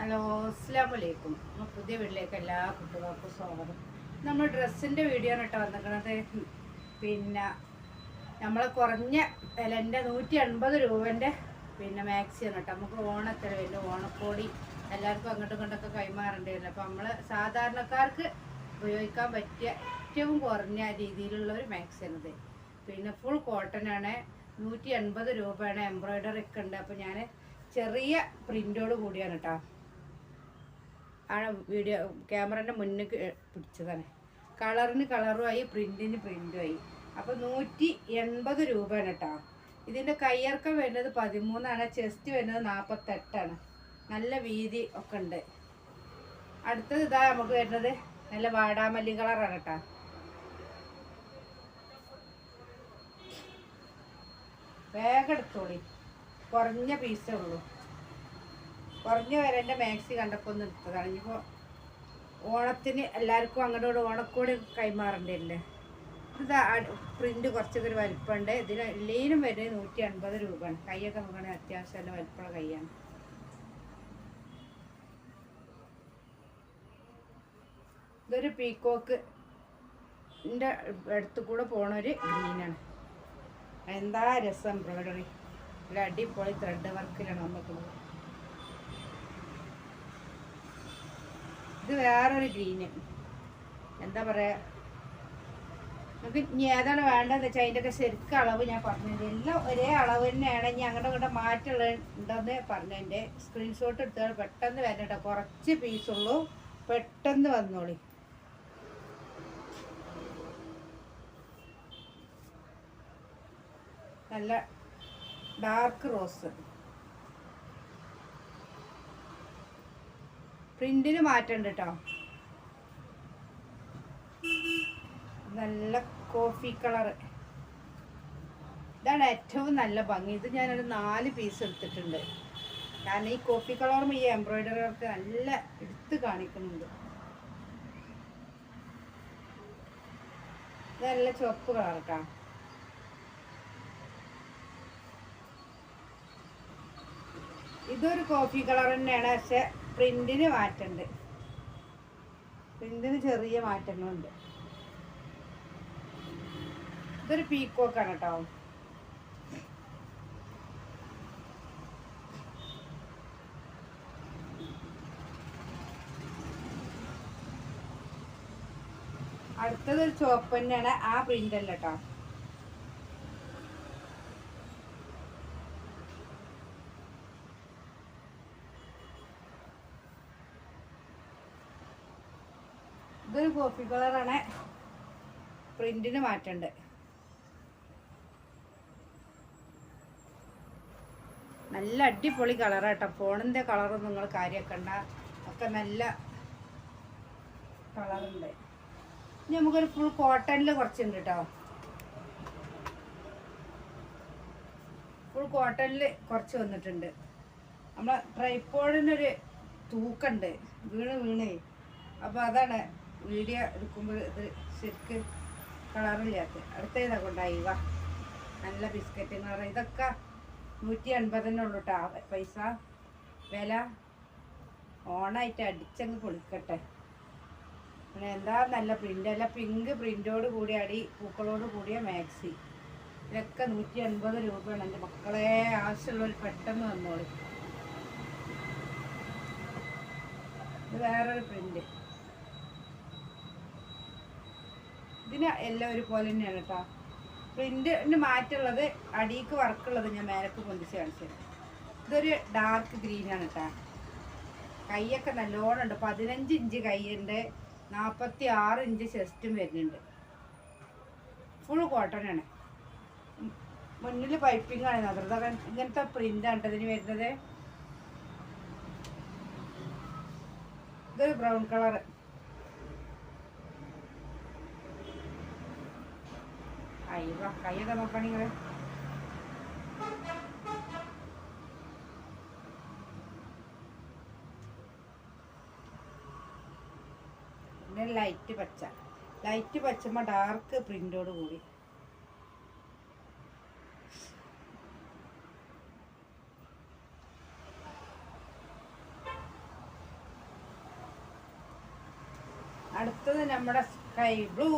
Hello അസ്സാം വലൈക്കും പുതിയ വീട്ടിലേക്ക് എല്ലാ കുട്ടികൾക്കും സ്വാഗതം. നമ്മൾ ഡ്രസ്സിന്റെ വീഡിയോ ആണ് കേട്ടോ വന്നിരിക്കുന്നത്. പിന്നെ നമ്മൾ കുറഞ്ഞ വിലന്റെ നൂറ്റി എൺപത് രൂപന്റെ പിന്നെ മാക്സിയാണ് കേട്ടോ. നമുക്ക് ഓണത്തിന് വലിയ ഓണക്കോടി എല്ലാവർക്കും അങ്ങോട്ടും ഇങ്ങോട്ടൊക്കെ കൈമാറേണ്ടിയിരുന്നു അപ്പോൾ നമ്മൾ സാധാരണക്കാർക്ക് ഉപയോഗിക്കാൻ പറ്റിയ ഏറ്റവും കുറഞ്ഞ രീതിയിലുള്ള ഒരു മാക്സിയാണിത് പിന്നെ ഫുൾ കോട്ടൺ ആണ്. നൂറ്റി എൺപത് രൂപയാണ് എംബ്രോയ്ഡറി ഒക്കെ ഉണ്ട്. അപ്പോൾ ഞാൻ ചെറിയ പ്രിന്റോട് കൂടിയാണ് കേട്ടോ. ആ വീഡിയോ ക്യാമറേന്റെ മുന്നിൽ പിടിച്ചതാണ്. കളറിന് കളറുമായി പ്രിന്റിന് പ്രിന്റുമായി അപ്പോൾ നൂറ്റി എൺപത് രൂപയാണ് കേട്ടോ ഇതിന്റെ കയ്യിറക്കം വരുന്നത് പതിമൂന്നാണ് ചെസ്റ്റ് വരുന്നത് നാൽപ്പത്തെട്ടാണ് നല്ല വീതി ഒക്കെ ഉണ്ട്. അടുത്തത് ഇതാ നമുക്ക് വരുന്നത്. നല്ല വാടാമല്ലി കളറാണ് കേട്ടോ വേഗം എടുത്തോളി. കുറഞ്ഞ പീസേ ഉള്ളൂ. കുറഞ്ഞ വിലന്റെ മാക്സി കണ്ടപ്പോൾ ഒന്ന് എടുത്തതാണ്. ഇനിയിപ്പോൾ ഓണത്തിന് എല്ലാവർക്കും അങ്ങോട്ട് ഓണക്കോടി കൈമാറേണ്ടല്ലേ ഇത് പ്രിന്റ് കുറച്ചൊക്കെ ഒരു വലിപ്പമുണ്ട്. ഇതിന് എല്ലേനും വരുന്നത് നൂറ്റി അൻപത് രൂപയാണ്. കൈയൊക്കെ നോക്കണേ അത്യാവശ്യം നല്ല വലിപ്പമുള്ള കൈയാണ്. ഇതൊരു പീക്കോക്ക് അടുത്ത് കൂടെ പോണ ഒരു ഗ്രീനാണ് എന്താ രസം എംബ്രോയിഡറി ഒരു അടിപൊളി ത്രെഡ് വർക്കിലാണ് വന്നിട്ടുള്ളത്. ഇത് വേറൊരു ഗ്രീന്. എന്താ പറയാ? നമുക്ക് ഇനി ഏതാണ് വേണ്ടതെന്ന് വെച്ചാൽ അതിന്റെയൊക്കെ ശരിക്കും അളവ് ഞാൻ പറഞ്ഞത് എല്ലാം ഒരേ അളവ് തന്നെയാണ്. ഇനി അങ്ങോട്ട് ഇങ്ങോട്ട് മാറ്റമുള്ള ഉണ്ടെന്ന് പറഞ്ഞതിന്റെ സ്ക്രീൻഷോട്ട് എടുത്താൽ പെട്ടെന്ന് വരണം കേട്ടോ. കുറച്ച് പീസുള്ളൂ പെട്ടെന്ന് വന്നോളി. നല്ല ഡാർക്ക് റോസ് പ്രിന്റിന് മാറ്റമുണ്ട് കേട്ടോ നല്ല കോഫി കളറ് ഇതാണ് ഏറ്റവും നല്ല ഭംഗി. ഇത് ഞാനൊരു നാല് പീസ് എടുത്തിട്ടുണ്ട്. കാരണം ഈ കോഫി കളറും ഈ എംബ്രോയിഡറി വർക്ക് നല്ല എടുത്ത് കാണിക്കുന്നുണ്ട്. നല്ല ചുവപ്പ് കളർ കേട്ടോ ഇതൊരു കോഫി കളർ തന്നെയാണ്. പക്ഷെ പ്രിന്റിന് മാറ്റമുണ്ട് പ്രിന്റിന് ചെറിയ മാറ്റങ്ങളുണ്ട്. ഇതൊരു പീക്കോക്കാണ് കേട്ടോ അടുത്തത് ഒരു തന്നെയാണ് ആ പ്രിന്റല്ല കേട്ടോ ഇതൊരു കോഫി കളറാണ്. പ്രിന്റിന് മാറ്റണ്ട്. നല്ല അടിപൊളി കളറാട്ടോ. ഫോണിന്റെ കളറും നിങ്ങൾ കാര്യമാക്കണ്ട ഒക്കെ നല്ല കളറുണ്ട്. ഇനി നമുക്കൊരു ഫുൾ കോട്ടണിൽ കുറച്ചുണ്ട് കേട്ടോ ഫുൾ കോട്ടണിൽ കുറച്ച് വന്നിട്ടുണ്ട്. നമ്മളെ ട്രൈപ്പോഡിനൊരു തൂക്കമുണ്ട് വീണ് വീണേ. അപ്പോൾ അതാണ് വീഡിയോ എടുക്കുമ്പോൾ ഇത് ശരിക്ക് കളറില്ലാത്ത അടുത്ത ഇതാ കൊണ്ടായി വാ നല്ല ബിസ്ക്കറ്റ് എന്ന് പറയുന്നത് ഇതൊക്കെ നൂറ്റി എൺപതിനെ കേട്ടോ പൈസ വില ഓണായിട്ട് അടിച്ചങ്ങ് പൊളിക്കട്ടെ. പിന്നെ എന്താ നല്ല പ്രിന്റ് അല്ല പിങ്ക് പ്രിന്റോട് കൂടിയ അടി പൂക്കളോട് കൂടിയ മാക്സി ഇതൊക്കെ നൂറ്റി എൺപത് രൂപയാണ്. എന്റെ മക്കളെ ആവശ്യമുള്ളവർ പെട്ടെന്ന് വന്നോളൂ. ഇത് വേറൊരു പ്രിന്റ് ഇതിന് എല്ലാം ഒരുപോലെ തന്നെയാണ് കേട്ടോ പ്രിന്റിന് മാറ്റുള്ളത് അടിക്ക് വർക്കുള്ളത് ഞാൻ മേലക്ക് പൊന്തിച്ച് കാണിച്ചു ഇതൊരു ഡാർക്ക് ഗ്രീനാണ് കേട്ടോ കൈയൊക്കെ നല്ലോണം ഉണ്ട്. പതിനഞ്ച് ഇഞ്ച് കൈയുണ്ട് നാൽപ്പത്തി ആറ് ഇഞ്ച് ചെസ്റ്റും വരുന്നുണ്ട്. ഫുൾ കോട്ടൺ ആണ്. മുന്നിൽ പൈപ്പിംഗ് ആണ്. അതൃത ഇങ്ങനത്തെ പ്രിന്റാണ് ഇതിന് വരുന്നത്. ഇതൊരു ബ്രൗൺ കളറ് കൈ കൈയൊക്കെ നോക്കണേ നിങ്ങൾ പിന്നെ ലൈറ്റ് പച്ച. ലൈറ്റ് പച്ചമ്മ ഡാർക്ക് പ്രിന്റോട് കൂടി. അടുത്തത് നമ്മുടെ സ്കൈ ബ്ലൂ